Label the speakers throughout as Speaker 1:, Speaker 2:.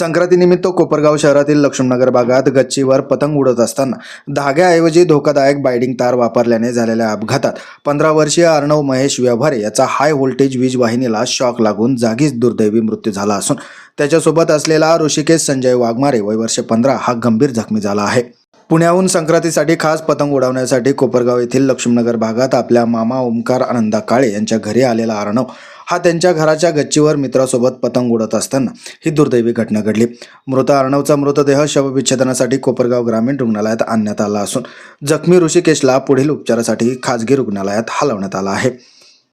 Speaker 1: संक्रांतीनिमित्त कोपरगाव शहरातील लक्ष्मणनगर भागात गच्चीवर पतंग उडत असताना धाग्याऐवजी धोकादायक बायडिंग तार वापरल्याने झालेल्या अपघातात पंधरा वर्षीय अर्णव महेश व्यवहारे याचा हाय व्होल्टेज वीज वाहिनीला शॉक लागून जागीच दुर्दैवी मृत्यू झाला असून त्याच्यासोबत असलेला ऋषिकेश संजय वाघमारे वय वर्ष पंधरा हा गंभीर जखमी झाला आहे. पुण्याहून संक्रांतीसाठी खास पतंग उडवण्यासाठी कोपरगाव येथील लक्ष्मीनगर भागात आपल्या मामा ओमकार आनंदा काळे यांच्या घरी आलेला अर्णव हा त्यांच्या घराच्या गच्चीवर मित्रासोबत पतंग उडत असताना ही दुर्दैवी घटना घडली. मृत अर्णवचा मृतदेह शवविच्छेदनासाठी कोपरगाव ग्रामीण रुग्णालयात आणण्यात आला असून जखमी ऋषिकेशला पुढील उपचारासाठी खाजगी रुग्णालयात हलवण्यात आला आहे.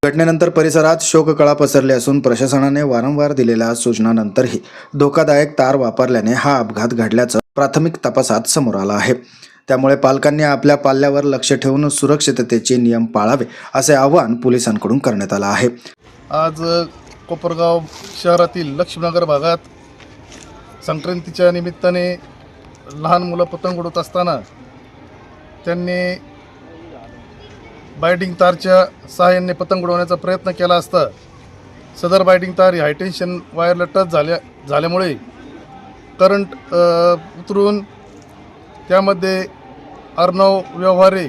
Speaker 1: घटनेनंतर परिसरात शोककळा पसरली असून प्रशासनाने वारंवार दिलेल्या सूचनानंतरही धोकादायक तार वापरल्याने हा अपघात घडल्याचं प्राथमिक तपासात समोर आला आहे. त्यामुळे पालकांनी आपल्या पाल्यावर लक्ष ठेवून सुरक्षिततेचे नियम पाळावे असे आवाहन पोलिसांकडून करण्यात आलं आहे.
Speaker 2: आज कोपरगाव शहरातील लक्ष्मीनगर भागात संक्रांतीच्या निमित्ताने लहान मुलं पतंग उडवत असताना त्यांनी बायडिंग तारच्या सहाय्याने पतंग उडवण्याचा प्रयत्न केला असता सदर बायडिंग तार ही हायटेन्शन वायरला टच झाल्या झाल्यामुळे करंट उतरून त्यामध्ये अर्णव व्यवहारे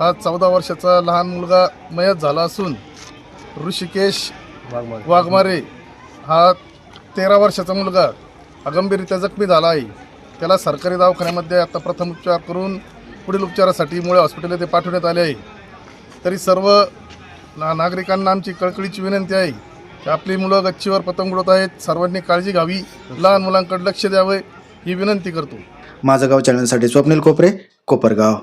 Speaker 2: हा चौदा वर्षाचा लहान मुलगा मयत झाला असून ऋषिकेश वाघमारे. हा तेरा वर्षाचा मुलगा हा गंभीररित्या जखमी झाला आहे. त्याला सरकारी दवाखान्यामध्ये आता प्रथम उपचार करून पुढील उपचारासाठी मुळे हॉस्पिटल येथे पाठवण्यात आले आहे. तरी सर्व ना नागरिकांना आमची कळकळीची विनंती आहे आपली मुलं गच्चीवर पतंग उडवत आहेत. सर्वांनी काळजी घ्यावी. लहान मुलांकडे लक्ष द्यावे. ही विनंती करतो.
Speaker 1: माझं गाव चॅनलसाठी स्वप्नील कोपरे कोपरगाव.